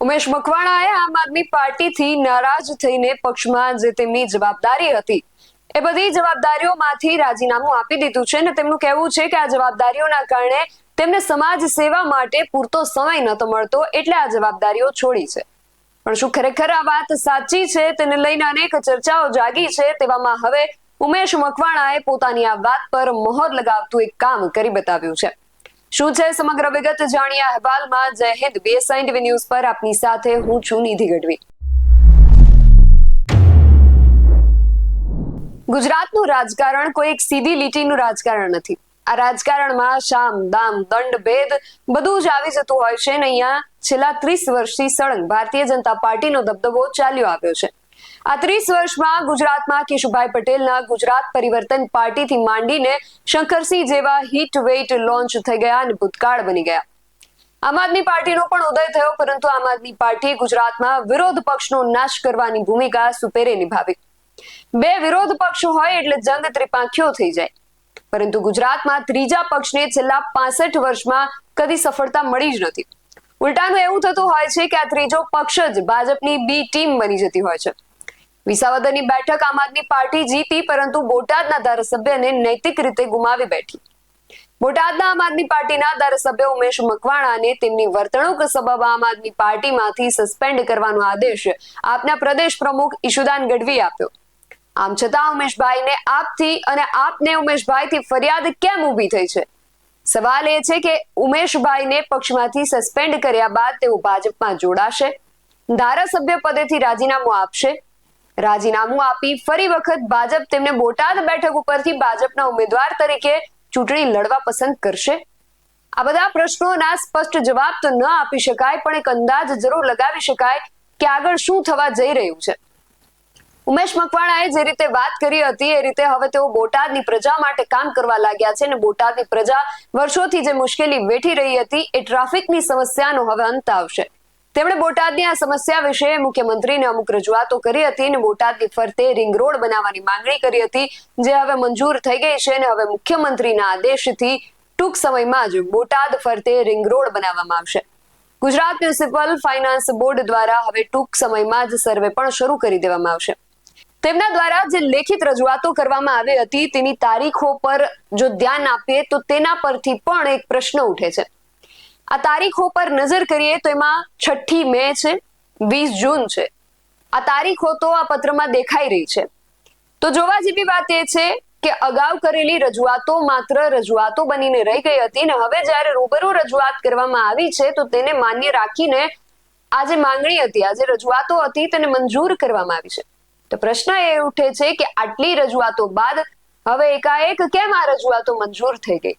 ઉમેશ મકવાણાએ આમ આદમી પાર્ટીથી નારાજ થઈને પક્ષમાં જે તેમની જવાબદારી હતી, એ બધી જવાબદારીઓમાંથી રાજીનામું આપી દીધું છે અને તેમનું કહેવું છે કે આ જવાબદારીઓના કારણે તેમને સમાજ સેવા માટે પૂરતો સમય નતો મળતો એટલે આ જવાબદારીઓ છોડી છે. પણ શું ખરેખર આ વાત સાચી છે તેને લઈને અનેક ચર્ચાઓ જાગી છે તેવામાં હવે ઉમેશ મકવાણાએ પોતાની આ વાત પર મહોર લગાવતું એક કામ કરી બતાવ્યું છે. શું છે સમગ્ર વિગત જાણીએ અહેવાલમાં? જય હિન્દ. બીએસઆઈ ટીવી ન્યૂઝ પર આપની સાથે હું છું નિધિ ગઢવી. ગુજરાતનું રાજકારણ કોઈ એક સીધી લીટીનું રાજકારણ નથી. આ રાજકારણમાં શામ, દામ, દંડ, ભેદ બધું જ આવી જતું હોય છે ને અહીંયા છેલ્લા ત્રીસ વર્ષથી સળંગ ભારતીય જનતા પાર્ટીનો દબદબો ચાલ્યો આવ્યો છે. આ ત્રીસ વર્ષમાં ગુજરાતમાં કેશુભાઈ પટેલના ગુજરાત પરિવર્તન પાર્ટીથી માંડીને શંકરસિંહ જેવા હિટ વેઇટ લોન્ચ થઈ ગયા અને ભૂતકાળ બની ગયા. આમ આદમી પાર્ટીનો પણ ઉદય થયો, પરંતુ આમ આદમી પાર્ટી ગુજરાતમાં વિરોધ પક્ષનો નાશ કરવાની ભૂમિકા સુપેરે નિભાવી. બે વિરોધ પક્ષ હોય એટલે જંગ ત્રિપાંખીઓ થઈ જાય. પરંતુ ગુજરાતમાં ત્રીજા પક્ષને છેલ્લા પાસઠ વર્ષમાં કદી સફળતા મળી જ નથી. ઉલટાનું એવું થતું હોય છે કે આ ત્રીજો પક્ષ જ ભાજપની બી ટીમ બની જતી હોય છે. વિસાવદરની બેઠક આમ આદમી પાર્ટી જીતી, પરંતુ બોટાદના ધારાસભ્યને નૈતિક રીતે ગુમાવી બેઠી. બોટાદના આમ આદમી પાર્ટીના ધારાસભ્ય ઉમેશ મકવાણાને તેમની વર્તણૂક સબબ આમ આદમી પાર્ટીમાંથી સસ્પેન્ડ કરવાનો આદેશ આપના પ્રદેશ પ્રમુખ ઈશુદાન ગઢવી આપ્યો. આમ છતાં ઉમેશભાઈને આપથી અને આપને ઉમેશભાઈથી ફરિયાદ કેમ ઊભી થઈ છે? સવાલ એ છે કે ઉમેશભાઈને પક્ષમાંથી સસ્પેન્ડ કર્યા બાદ તેઓ ભાજપમાં જોડાશે? ધારાસભ્ય પદેથી રાજીનામું આપશે? રાજીનામું આપી ફરી વખત ભાજપ તેમને બોટાદ બેઠક ઉપરથી ભાજપના ઉમેદવાર તરીકે ચૂંટણી લડવા પસંદ કરશે. આ બધા પ્રશ્નોના સ્પષ્ટ જવાબ તો ન આપી શકાય, પણ એક અંદાજ જરૂર લગાવી શકાય કે આગળ શું થવા જઈ રહ્યું છે. ઉમેશ મકવાણાએ જે રીતે વાત કરી હતી, એ રીતે હવે તેઓ બોટાદની પ્રજા માટે કામ કરવા લાગ્યા છે અને બોટાદની પ્રજા વર્ષોથી જે મુશ્કેલી વેઠી રહી હતી, એ ટ્રાફિકની સમસ્યાનો હવે અંત આવશે. તેમણે બોટાદની આ સમસ્યા વિશે મુખ્યમંત્રીને અમુક રજૂઆતો કરી હતી અને બોટાદની ફરતે રિંગ રોડ બનાવવાની માંગણી કરી હતી, જે હવે મંજૂર થઈ ગઈ છે અને હવે મુખ્યમંત્રીના આદેશથી ટૂંક સમયમાં જ બોટાદ ફરતે રિંગ રોડ બનાવવામાં આવશે. ગુજરાત મ્યુનિસિપલ ફાઇનાન્સ બોર્ડ દ્વારા હવે ટૂંક સમયમાં જ સર્વે પણ શરૂ કરી દેવામાં આવશે. તેમના દ્વારા જે લેખિત રજૂઆતો કરવામાં આવી હતી, તેની તારીખો પર જો ધ્યાન આપીએ તો તેના પરથી પણ એક પ્રશ્ન ઉઠે છે. આ તારીખો પર નજર કરીએ તો એમાં છઠ્ઠી મે છે, વીસ જૂન છે. આ તારીખો તો આ પત્રમાં દેખાઈ રહી છે. તો જોવા જેવી વાત એ છે કે અગાઉ કરેલી રજૂઆતો માત્ર રજૂઆતો બનીને રહી ગઈ હતી ને હવે જ્યારે રૂબરૂ રજૂઆત કરવામાં આવી છે તો તેને માન્ય રાખીને આ જે માંગણી હતી. આ જે રજૂઆતો હતી તેને મંજૂર કરવામાં આવી છે. તો પ્રશ્ન એ ઉઠે છે કે આટલી રજૂઆતો બાદ હવે એકાએક કેમ આ રજૂઆતો મંજૂર થઈ ગઈ?